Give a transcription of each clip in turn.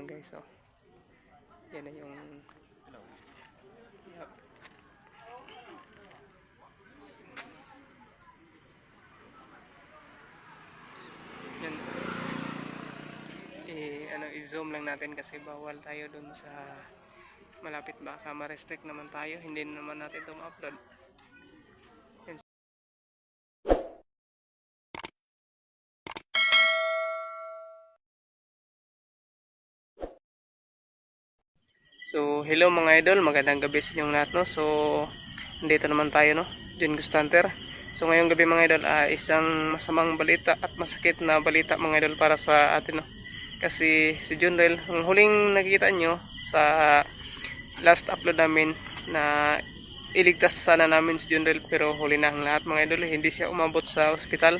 lang guys, oh. Yan na yung... Yup. Yan. Eh, ano, i-zoom lang natin kasi bawal tayo dun sa malapit baka ma-restrict naman tayo. Hindi naman natin ito ma-upload. So, hello mga idol, magandang gabi sa inyong lahat, no? So, dito naman tayo, no? Jun Gustanter. So, ngayong gabi mga idol, ah, isang masamang balita at masakit na balita mga idol para sa atin, no? Kasi si Junrel, ang huling nakikita nyo sa last upload namin na iligtas sana namin si Junrel pero huli na ang lahat mga idol, hindi siya umabot sa ospital.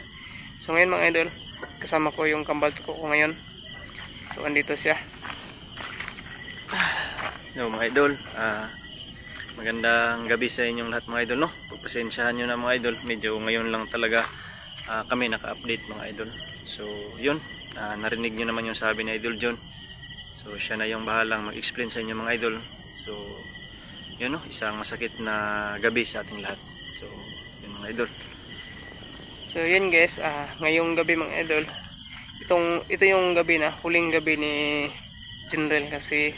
So, ngayon mga idol, kasama ko yung kambal ko ko ngayon. So, andito siya. No, mga idol, ah, magandang gabi sa inyong lahat mga idol, no? Pagpasensyahan nyo na mga idol, medyo ngayon lang talaga ah, kami naka-update mga idol. So, yun, ah, narinig nyo naman yung sabi ni Idol John. So, siya na yung bahalang mag-explain sa inyo mga idol. So, yun no, isang masakit na gabi sa ating lahat. So, yun mga idol. So yun guys, ah, ngayong gabi mga idol, itong ito yung gabi na huling gabi ni General kasi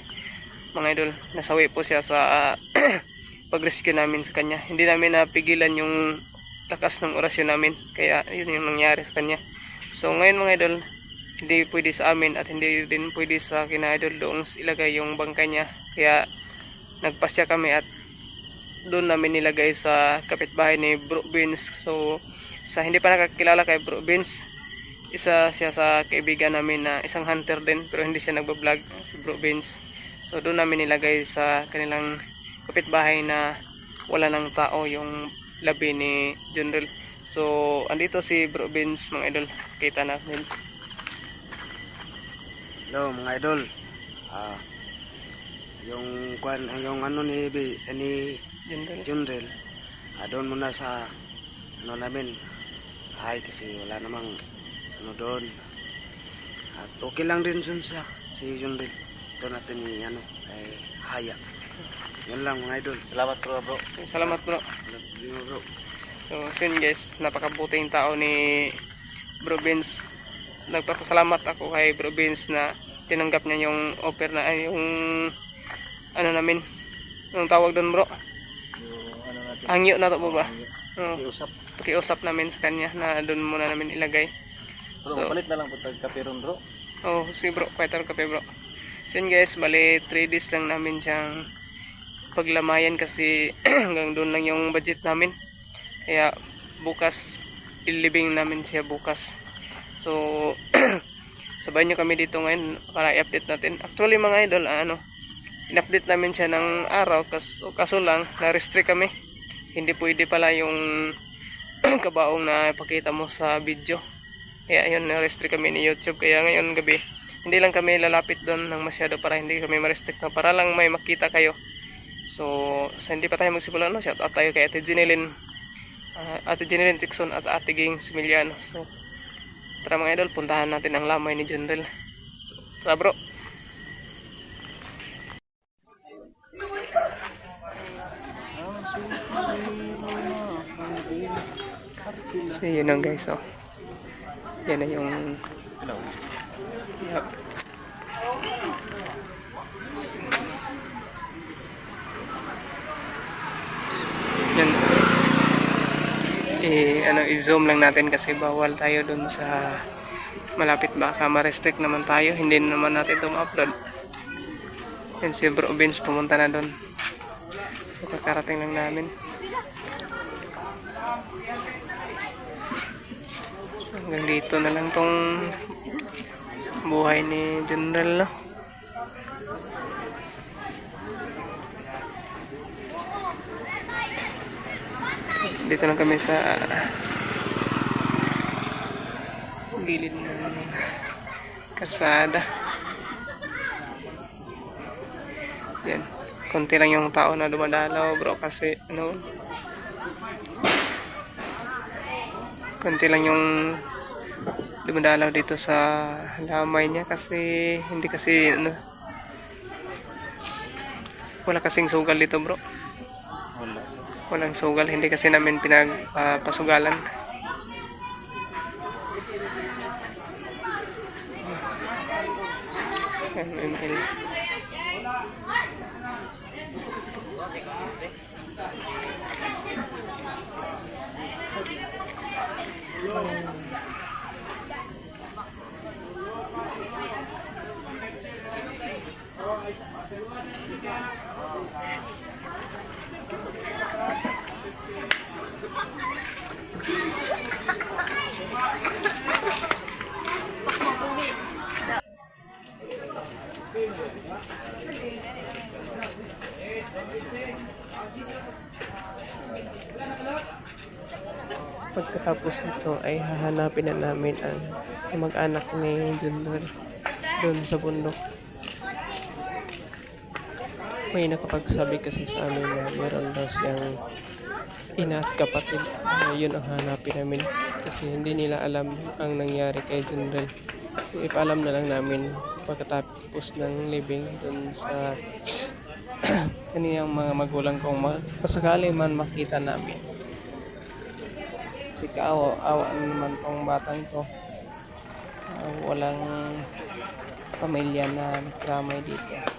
mga idol, nasawi po siya sa ah, pag-rescue namin sa kanya. Hindi namin napigilan yung lakas ng orasyon namin, kaya yun yung nangyari sa kanya. So ngayon mga idol, hindi pwede sa amin at hindi din pwede sa kina idol doon ilagay yung bangkay niya. Kaya nagpasya kami at doon namin nilagay sa kapitbahay ni Bro Vince. So, sa hindi pa nakakilala kay Bro Vince, isa siya sa kaibigan namin na isang hunter din pero hindi siya nagbablog si Bro Vince. So, doon namin nilagay sa kanilang kapitbahay na wala nang tao yung labi ni Junril. So, andito si Bro Vince mga idol. Kita natin. Hello mga idol. Ah yung kwan yung ano ni eh, ni Junril. Junrel. Ah doon muna sa ano namin. Ay kasi wala namang ano doon. At okay lang din dun siya si Junrel. Ito natin ni ano ay haya. Yan lang mga idol. Salamat bro bro. Salamat bro. Love you, bro. So, yun guys, napakabuting tao ni Bro Vince. Nagpapasalamat ako kay Bro Vince na tinanggap niya yung offer na ay yung ano namin. Yung tawag doon bro. Yung ano natin, Hangyo na to po ba? Oo. iusap. pakiusap namin sa kanya na doon muna namin ilagay. Bro, So- palit na lang po tagkapiron bro. Oh, si bro, fighter kape bro. Yun guys, bali 3 days lang namin siyang paglamayan kasi hanggang doon lang yung budget namin. Kaya bukas, ilibing namin siya bukas. So, sabay nyo kami dito ngayon para i-update natin. Actually mga idol, ano, in-update namin siya ng araw kaso, kaso lang, na-restrict kami. Hindi pwede pala yung kabaong na ipakita mo sa video. Kaya yun, na-restrict kami ni YouTube. Kaya ngayon gabi, hindi lang kami lalapit doon ng masyado para hindi kami ma-restrict na para lang may makita kayo. So, sa hindi pa tayo magsimula, no, shout out tayo kay Ate Jinilin, uh, Ate Jinilin Tixon at Ate Ging Similiano. So, tara mga idol, puntahan natin ang lamay ni Junrel. Tara bro. So, yun lang guys, oh. Yan na yung Yup. Yan. Eh, ano, i-zoom lang natin kasi bawal tayo dun sa malapit baka ma-restrict naman tayo. Hindi naman natin ito ma-upload. Yan si Bro Vince pumunta na dun. So, kakarating lang namin. Hanggang dito na lang tong buhay ni General no? dito lang kami sa gilid ng kasada yan konti lang yung tao na dumadalaw bro kasi ano konti lang yung dumalaw dito sa lamay niya kasi hindi kasi ano wala kasing sugal dito bro wala walang sugal hindi kasi namin pinagpasugalan ah, uh. Pagkatapos nito ay hahanapin na namin ang mag-anak ni Junrel doon sa bundok. May nakapagsabi kasi sa amin na meron daw siyang ina at kapatid. Uh, yun ang hanapin namin kasi hindi nila alam ang nangyari kay Junrel. So, ipaalam na lang namin pagkatapos ng living doon sa kaniyang mga magulang kung ma- masakali man makita namin kasi kaawa awa naman tong batang to. Ah, walang pamilya na nagkramay dito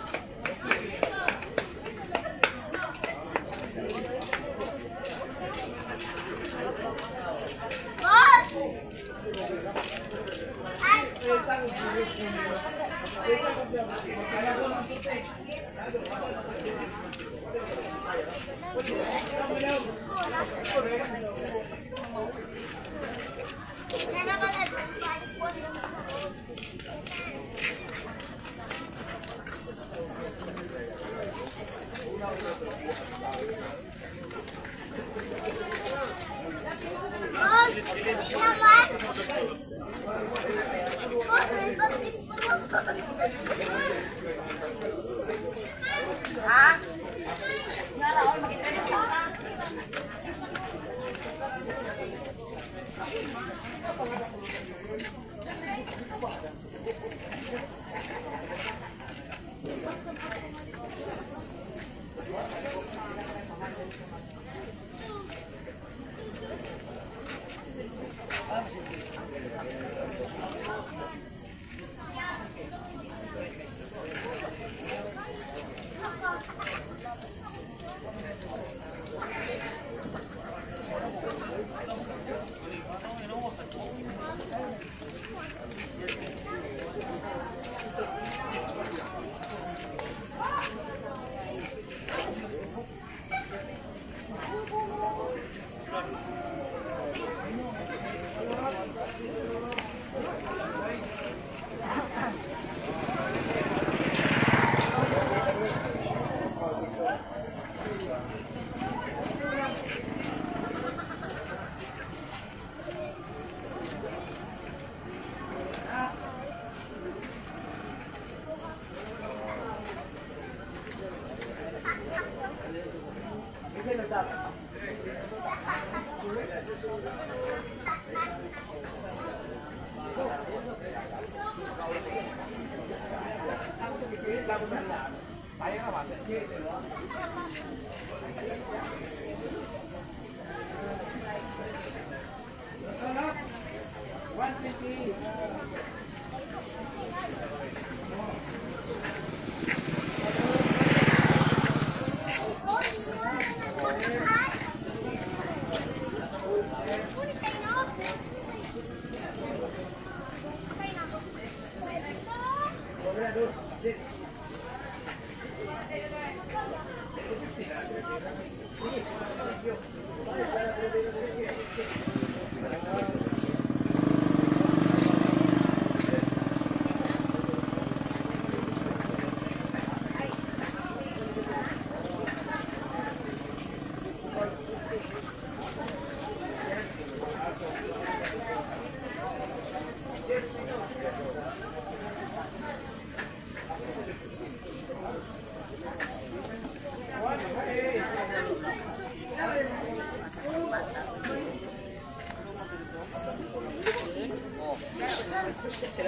One fifty.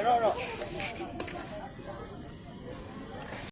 No, no. no.